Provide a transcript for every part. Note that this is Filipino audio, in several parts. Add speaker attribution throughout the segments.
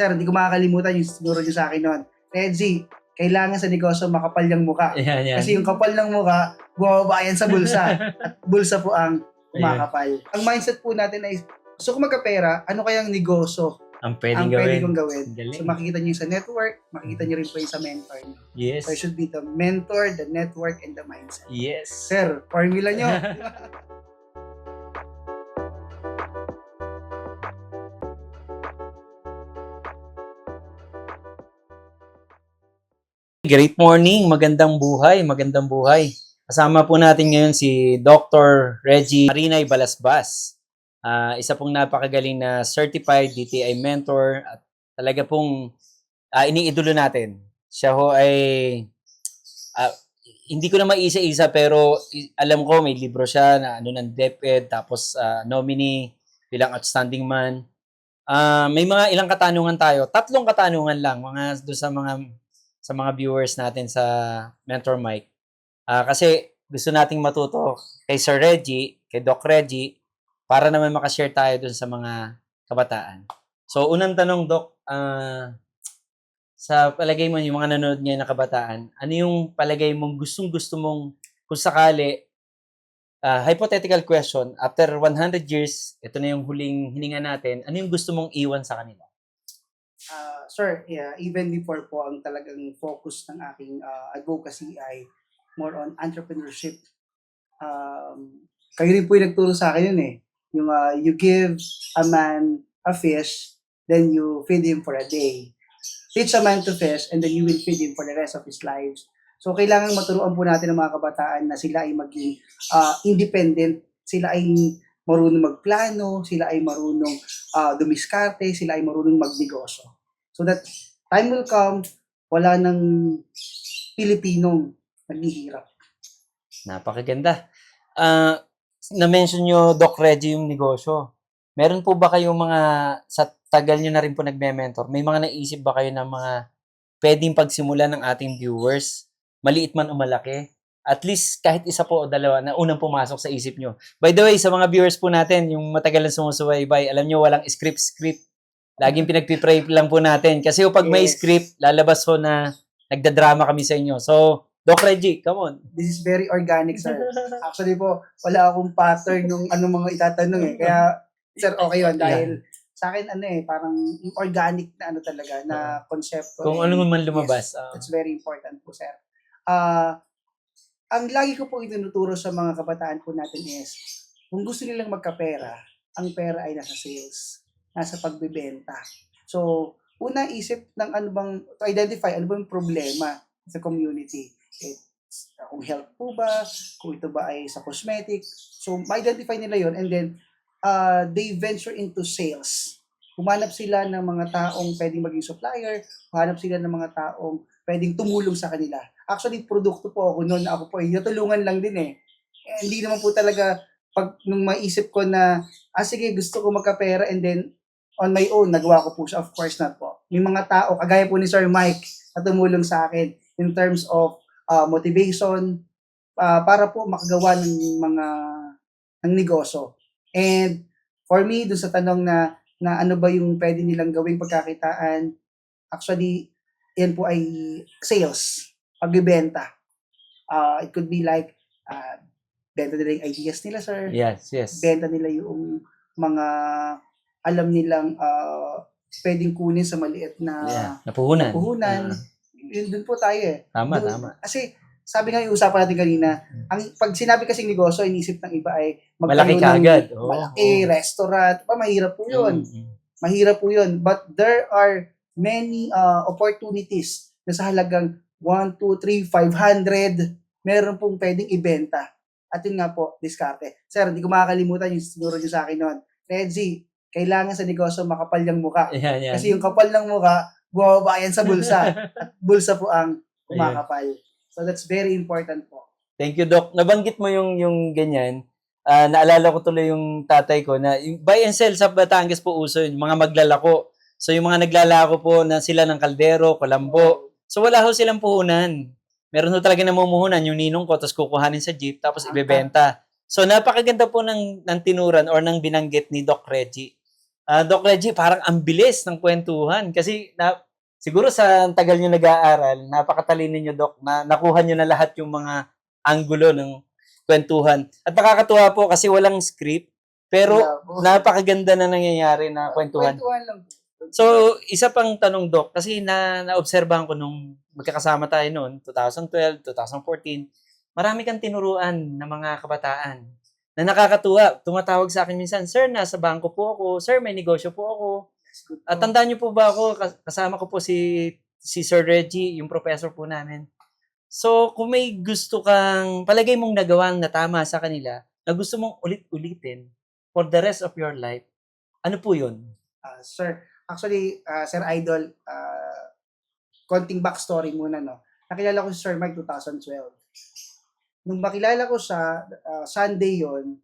Speaker 1: Sir, hindi ko makakalimutan yung siguro niyo sa akin noon. Reggie, kailangan sa negosyo makapal yung muka.
Speaker 2: Ayan, yan.
Speaker 1: Kasi yung kapal ng muka, bumababa yan sa bulsa. At bulsa po ang kumakapal. Ang mindset po natin ay, gusto ko magkapera, ano kayang negosyo
Speaker 2: Ang
Speaker 1: ang
Speaker 2: pwedeng
Speaker 1: pwede
Speaker 2: gawin.
Speaker 1: kong gawin?
Speaker 2: Galing.
Speaker 1: So makikita niyo sa network, makikita niyo rin po yung sa mentor.
Speaker 2: Yes.
Speaker 1: So it should be the mentor, the network, and the mindset.
Speaker 2: Yes.
Speaker 1: Sir, formula niyo.
Speaker 2: Great morning, magandang buhay, magandang buhay. Kasama po natin ngayon si Dr. Reggie Marinay Balasbas. Ah, isa pong napakagaling na certified DTI mentor at talaga pong ah, iniidolo natin. Siya ho ay ah, hindi ko na maisa-isa pero alam ko may libro siya na ano ng DepEd tapos ah, nominee bilang outstanding man. Ah, may mga ilang katanungan tayo. Tatlong katanungan lang mga doon sa mga sa mga viewers natin sa Mentor Mike. Ah, kasi gusto nating matuto kay Sir Reggie, kay Doc Reggie, para naman makashare tayo dun sa mga kabataan. So, unang tanong, Doc, ah, sa palagay mo, yung mga nanonood ngayon na kabataan, ano yung palagay mong gustong-gusto mong, kung sakali, ah, hypothetical question, after 100 years, ito na yung huling hininga natin, ano yung gusto mong iwan sa kanila?
Speaker 1: Ah, sir, yeah, even before po ang talagang focus ng aking ah, advocacy ay more on entrepreneurship. Um, kayo rin po yung nagturo sa akin yun eh. Yung ah, you give a man a fish, then you feed him for a day. Teach a man to fish, and then you will feed him for the rest of his lives. So, kailangan maturuan po natin ng mga kabataan na sila ay maging ah, independent, sila ay marunong magplano, sila ay marunong ah, dumiskarte, sila ay marunong magnegosyo. So that time will come, wala nang Pilipinong naghihirap.
Speaker 2: Napakaganda. Ah, na-mention nyo, Doc Reggie, yung negosyo. Meron po ba kayong mga, sa tagal nyo na rin po nagme-mentor, may mga naisip ba kayo ng mga pwedeng pagsimula ng ating viewers? Maliit man o malaki? At least kahit isa po o dalawa na unang pumasok sa isip nyo. By the way, sa mga viewers po natin, yung matagal na sumusubaybay, alam nyo, walang script-script. Laging pinagpipray lang po natin. Kasi pag may
Speaker 1: Yes.
Speaker 2: script, lalabas po na nagdadrama kami sa inyo. So, Doc Reggie, come on.
Speaker 1: This is very organic, sir. Actually po, wala akong pattern nung ano mga itatanong eh. Kaya, sir, okay yun. Dahil sa akin, ano eh, parang yung organic na ano talaga, na konsepto.
Speaker 2: Kung
Speaker 1: eh,
Speaker 2: ano man lumabas. ah.
Speaker 1: That's very important po, sir. Ah, ang lagi ko po itinuturo sa mga kabataan po natin is, kung gusto nilang magkapera, ang pera ay nasa sales, nasa pagbebenta. So, una isip ng ano bang, to identify ano bang problema sa community. It's, uh, kung health po ba, kung ito ba ay sa cosmetic. So, ma-identify nila yon and then, uh, they venture into sales. Humanap sila ng mga taong pwedeng maging supplier, humanap sila ng mga taong pwedeng tumulong sa kanila. Actually, produkto po ako noon. Ako po, eh, natulungan lang din eh. eh. Hindi naman po talaga, pag nung maisip ko na, ah sige, gusto ko magkapera and then on my own, nagawa ko po siya. Of course not po. May mga tao, kagaya po ni Sir Mike, na tumulong sa akin in terms of ah, motivation, ah, para po makagawa ng mga ng negosyo. And for me, dun sa tanong na, na ano ba yung pwede nilang gawing pagkakitaan, actually, yan po ay sales, pagbibenta. Uh, it could be like, uh, benta nila yung ideas nila, sir.
Speaker 2: Yes, yes.
Speaker 1: Benta nila yung mga alam nilang uh, pwedeng kunin sa maliit na
Speaker 2: Yeah. Napuhunan.
Speaker 1: puhunan.
Speaker 2: Ah,
Speaker 1: Yun dun po tayo eh.
Speaker 2: tama,
Speaker 1: Dun-
Speaker 2: tama.
Speaker 1: Kasi, sabi nga yung usapan natin kanina,
Speaker 2: Mm.
Speaker 1: ang pag sinabi kasing negosyo, inisip ng iba ay
Speaker 2: Malaki
Speaker 1: ng
Speaker 2: kaagad. Oo,
Speaker 1: malaki
Speaker 2: oo.
Speaker 1: restaurant. Pa, mahirap po yun.
Speaker 2: Mm, mm.
Speaker 1: Mahirap po yun. But there are many uh, opportunities na sa halagang 1, 2, 3, 500, meron pong pwedeng ibenta. At yun nga po, diskarte. Sir, hindi ko makakalimutan yung siguro nyo sa akin noon. Reggie, kailangan sa negosyo makapal yung muka.
Speaker 2: Ayan, yan.
Speaker 1: Kasi yung kapal ng muka, bumababa yan sa bulsa. At bulsa po ang kumakapal. So that's very important po.
Speaker 2: Thank you, Doc. Nabanggit mo yung yung ganyan. Ah, naalala ko tuloy yung tatay ko na yung buy and sell sa Batangas po uso yun, mga maglalako. So yung mga naglalako po na sila ng kaldero, kulambo. So wala ho silang puhunan. Meron ho talaga namumuhunan yung ninong ko tapos kukuhanin sa jeep tapos
Speaker 1: Tama.
Speaker 2: ibebenta. So napakaganda po ng, ng tinuran or ng binanggit ni Doc Reggie. Ah, Doc Reggie, parang ang bilis ng kwentuhan. Kasi na, siguro sa tagal nyo nag-aaral, napakatalino nyo, Doc, na nakuha nyo na lahat yung mga anggulo ng kwentuhan. At nakakatuwa po kasi walang script, pero
Speaker 1: Yeah,
Speaker 2: napakaganda na nangyayari na kwentuhan.
Speaker 1: Kwentuhan lang.
Speaker 2: So, isa pang tanong, Doc, kasi na, naobserbahan ko nung magkakasama tayo noon, 2012, 2014, marami kang tinuruan ng mga kabataan na nakakatuwa. Tumatawag sa akin minsan, Sir, nasa bangko po ako. Sir, may negosyo po ako. At tandaan niyo po ba ako, kas- kasama ko po si, si Sir Reggie, yung professor po namin. So, kung may gusto kang, palagay mong nagawang na tama sa kanila, na gusto mong ulit-ulitin for the rest of your life, ano po yun?
Speaker 1: Ah, sir, actually, ah, Sir Idol, ah, konting backstory muna, no? Nakilala ko si Sir Mike 2012. Nung makilala ko siya, ah, Sunday yon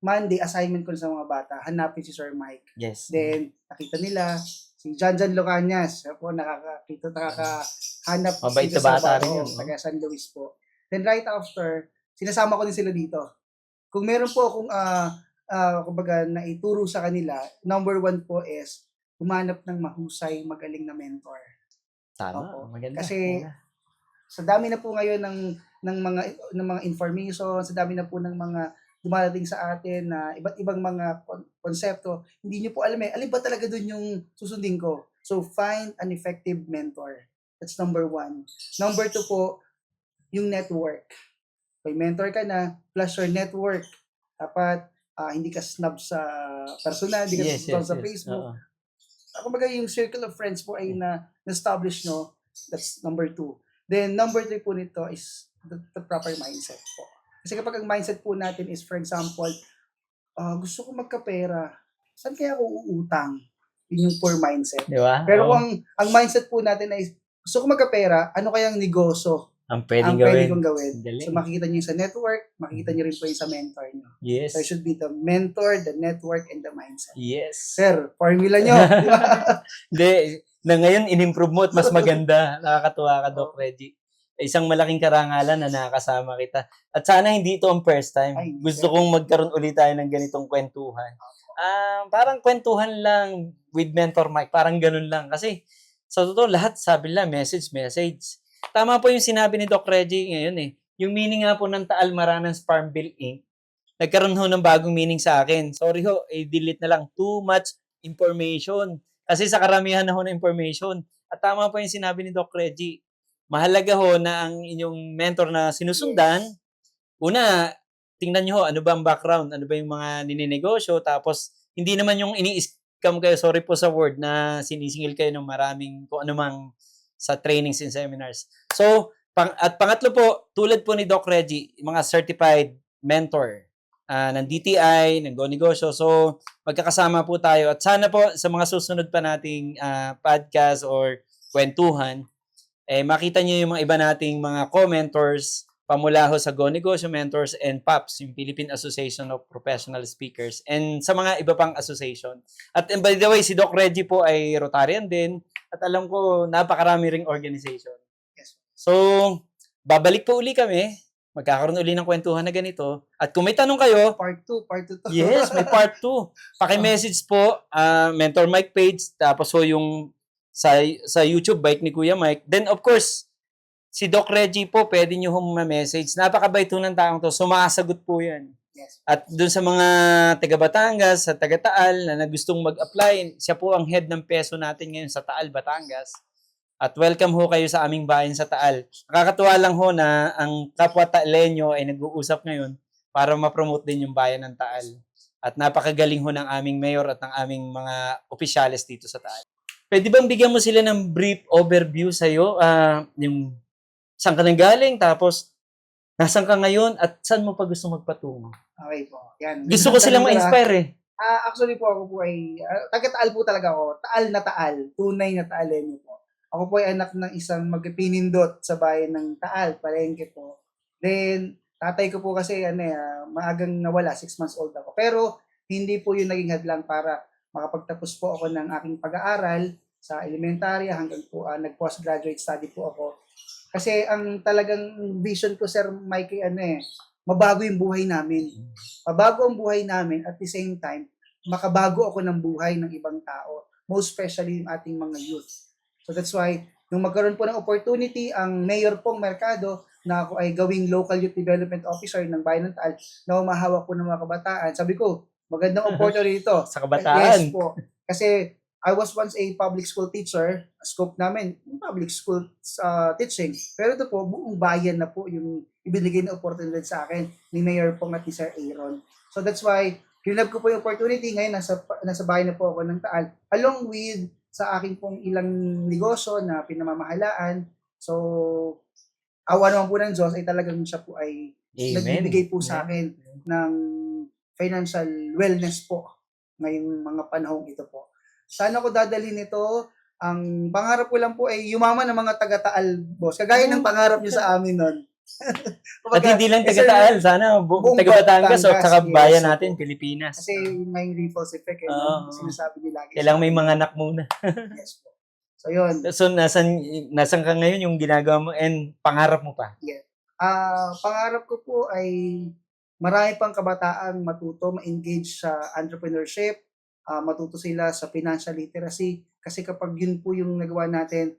Speaker 1: Monday, assignment ko sa mga bata, hanapin si Sir Mike.
Speaker 2: Yes.
Speaker 1: Then, nakita nila, si John John Locanias, siya po nakakakita, nakakahanap
Speaker 2: Mabait na bata rin yun,
Speaker 1: taga San Luis po. Then right after, sinasama ko din sila dito. Kung meron po akong, ah, ah, kumbaga, naituro sa kanila, number one po is, humanap ng mahusay, magaling na mentor.
Speaker 2: Tama.
Speaker 1: Opo.
Speaker 2: Maganda.
Speaker 1: Kasi,
Speaker 2: Maganda.
Speaker 1: Sa dami na po ngayon ng ng mga ng mga information, sa dami na po ng mga dumarating sa atin na iba't ibang mga kon- konsepto, hindi niyo po alam eh, alin ba talaga dun yung susundin ko? So, find an effective mentor. That's number one. Number two po, yung network. May mentor ka na, plus your network. Dapat ah, hindi ka snub sa personal, hindi ka
Speaker 2: yes,
Speaker 1: snub
Speaker 2: yes,
Speaker 1: sa
Speaker 2: yes.
Speaker 1: Facebook.
Speaker 2: Oo.
Speaker 1: Ako baga yung circle of friends po ay na na-establish no. That's number two. Then number three po nito is the, the proper mindset po. Kasi kapag ang mindset po natin is for example, ah, gusto ko magkapera, saan kaya ako uutang? Yun yung poor mindset.
Speaker 2: Di ba?
Speaker 1: Pero
Speaker 2: Oo.
Speaker 1: kung ang mindset po natin ay gusto ko magkapera, ano kayang negosyo
Speaker 2: ang pwedeng
Speaker 1: ang
Speaker 2: gawin.
Speaker 1: pwede kong gawin?
Speaker 2: Galing.
Speaker 1: So makikita niyo sa network, makikita niyo rin po yung sa mentor niyo.
Speaker 2: yes.
Speaker 1: So it should be the mentor, the network, and the mindset.
Speaker 2: Yes.
Speaker 1: Sir, formula niyo.
Speaker 2: Hindi, na ngayon in-improve mo at mas maganda. Nakakatuwa ka, Doc Reggie. Isang malaking karangalan na nakakasama kita. At sana hindi ito ang first time.
Speaker 1: Ay,
Speaker 2: Gusto kong magkaroon ulit tayo ng ganitong kwentuhan. Ah, parang kwentuhan lang with Mentor Mike. Parang ganun lang. Kasi sa totoo, lahat sabi lang, message, message. Tama po yung sinabi ni Doc Reggie ngayon eh. Yung meaning nga po ng Taal Maranans Farm Bill Inc. Nagkaroon ho ng bagong meaning sa akin. Sorry ho, i-delete na lang. Too much information. Kasi sa karamihan na ho ng information. At tama po yung sinabi ni Doc Reggie. Mahalaga ho na ang inyong mentor na sinusundan, una, tingnan nyo ho, ano ba ang background, ano ba yung mga nininegosyo, tapos hindi naman yung ini-scam kayo, sorry po sa word, na sinisingil kayo ng maraming kung ano mang sa trainings and seminars. So, pang, at pangatlo po, tulad po ni Doc Reggie, mga certified mentor ah, ng DTI, ng Go Negosyo. So, magkakasama po tayo. At sana po sa mga susunod pa nating ah, podcast or kwentuhan, eh, makita niyo yung mga iba nating mga commentors pamula ho sa Go Negosyo Mentors and PAPS, yung Philippine Association of Professional Speakers, and sa mga iba pang association. At and by the way, si Doc Reggie po ay Rotarian din, at alam ko napakarami ring organization.
Speaker 1: Yes.
Speaker 2: So, babalik po uli kami, magkakaroon uli ng kwentuhan na ganito, at kung may tanong kayo,
Speaker 1: Part 2, part 2 to.
Speaker 2: Yes, may part 2. Paki-message po, ah, Mentor Mike page, tapos po yung sa, sa YouTube, bike ni Kuya Mike. Then, of course, si Doc Reggie po, pwede nyo hong ma-message. Napakabait po ng taong to. Sumasagot po yan. At doon sa mga taga Batangas, sa taga Taal na nagustong mag-apply, siya po ang head ng peso natin ngayon sa Taal, Batangas. At welcome ho kayo sa aming bayan sa Taal. Nakakatuwa lang ho na ang kapwa Taaleño ay nag-uusap ngayon para ma-promote din yung bayan ng Taal. At napakagaling ho ng aming mayor at ng aming mga opisyales dito sa Taal. Pwede bang bigyan mo sila ng brief overview sa'yo? Ah, yung saan ka nanggaling, tapos nasan ka ngayon, at saan mo pa gusto magpatungo?
Speaker 1: Okay po. Yan.
Speaker 2: Gusto ko silang ma-inspire eh.
Speaker 1: Ah, actually po ako po ay ah, taga-Taal po talaga ako. Taal na Taal, tunay na Taaleño po. Ako po ay anak ng isang magpinindot sa bayan ng Taal, Palengke po. Then tatay ko po kasi ano eh, ah, maagang nawala, six months old ako. Pero hindi po yun naging hadlang para makapagtapos po ako ng aking pag-aaral sa elementarya hanggang po ah, nag-postgraduate study po ako. Kasi ang talagang vision ko, Sir Mikey, ano eh, mabago yung buhay namin. Mabago ang buhay namin at the same time, makabago ako ng buhay ng ibang tao. Most especially yung ating mga youth. So that's why, nung magkaroon po ng opportunity, ang mayor pong Mercado, na ako ay gawing local youth development officer ng Bayan ng Taal, na umahawak po ng mga kabataan. Sabi ko, magandang opportunity ito.
Speaker 2: Sa kabataan.
Speaker 1: Yes po. Kasi I was once a public school teacher. Scope namin, public school uh, teaching. Pero ito po, buong bayan na po yung ibinigay na opportunity sa akin ni Mayor Pong at ni Sir Aaron. So that's why, kinab ko po yung opportunity. Ngayon, nasa, nasa bayan na po ako ng Taal. Along with sa aking pong ilang negosyo na pinamamahalaan. So, awa naman po ng Diyos ay talagang siya po ay
Speaker 2: Amen.
Speaker 1: nagbibigay po sa akin ng financial wellness po ngayong mga panahong ito po. Sana ko dadalhin ito. Ang pangarap ko lang po ay yumaman ng mga taga-Taal, boss. Kagaya ng pangarap niyo sa amin nun.
Speaker 2: At hindi lang
Speaker 1: eh,
Speaker 2: taga-Taal, sana bu-
Speaker 1: buong
Speaker 2: taga Batangas o taga
Speaker 1: yes.
Speaker 2: bayan natin, Pilipinas.
Speaker 1: Kasi may ripples effect, eh, no? sinasabi nila. lagi.
Speaker 2: Kailangan may mga anak muna.
Speaker 1: Yes po. So yun.
Speaker 2: So, nasan, nasan ka ngayon yung ginagawa mo and pangarap mo pa?
Speaker 1: Ah, pangarap ko po ay marami pang kabataang matuto, ma-engage sa entrepreneurship, ah, matuto sila sa financial literacy kasi kapag yun po yung nagawa natin,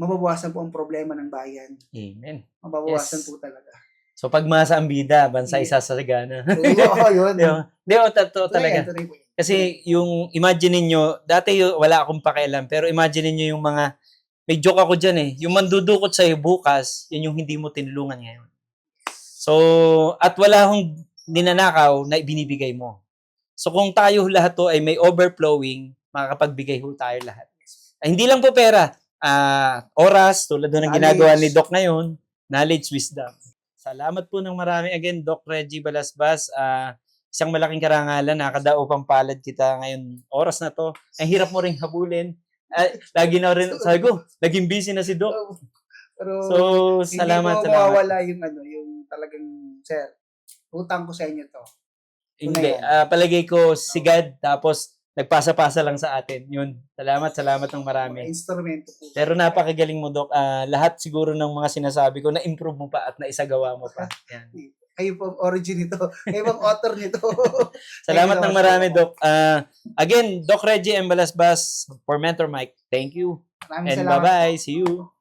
Speaker 1: mababawasan po ang problema ng bayan.
Speaker 2: Amen.
Speaker 1: Mababawasan
Speaker 2: Yes.
Speaker 1: po talaga.
Speaker 2: So, pagmasa ang bida, bansa
Speaker 1: Yeah.
Speaker 2: isasagana.
Speaker 1: Oo, yun.
Speaker 2: Di ba? Di ba, totoo talaga. Kasi yung, imagine niyo dati yung, wala akong pakialam, pero imagine niyo yung mga, may joke ako dyan eh, yung mandudukot sa'yo bukas, yun yung hindi mo tinulungan ngayon. So, at wala akong ninanakaw na ibinibigay mo. So, kung tayo lahat to ay may overflowing, makakapagbigay ho tayo lahat. Ay, hindi lang po pera, ah, oras, tulad doon ng ginagawa ni. Doc ngayon, knowledge, wisdom. Salamat po ng marami again, Doc Reggie Balasbas. Ah, isang malaking karangalan, nakadaupang palad kita ngayon oras na to. Ang hirap mo ring habulin. Ah, lagi na rin, sabi ko, naging busy na si Doc.
Speaker 1: Pero,
Speaker 2: So, salamat,
Speaker 1: hindi ko
Speaker 2: salamat.
Speaker 1: mawawala yung ano, yung talagang, sir, utang ko sa inyo to.
Speaker 2: Hindi, ah, palagay ko sigad, tapos nagpasa-pasa lang sa atin. Yun, salamat, salamat ng marami.
Speaker 1: Instrumento po.
Speaker 2: Pero napakagaling mo, Doc. Ah, lahat siguro ng mga sinasabi ko, na-improve mo pa at naisagawa mo pa. Yan.
Speaker 1: Kayo po ang origin nito. Kayo po ang author nito.
Speaker 2: Salamat ng marami,
Speaker 1: Doc.
Speaker 2: Doc. Ah, again, Doc Reggie and Balasbas for Mentor Mike. Thank you.
Speaker 1: Maraming
Speaker 2: And
Speaker 1: salamat.
Speaker 2: bye-bye. See you.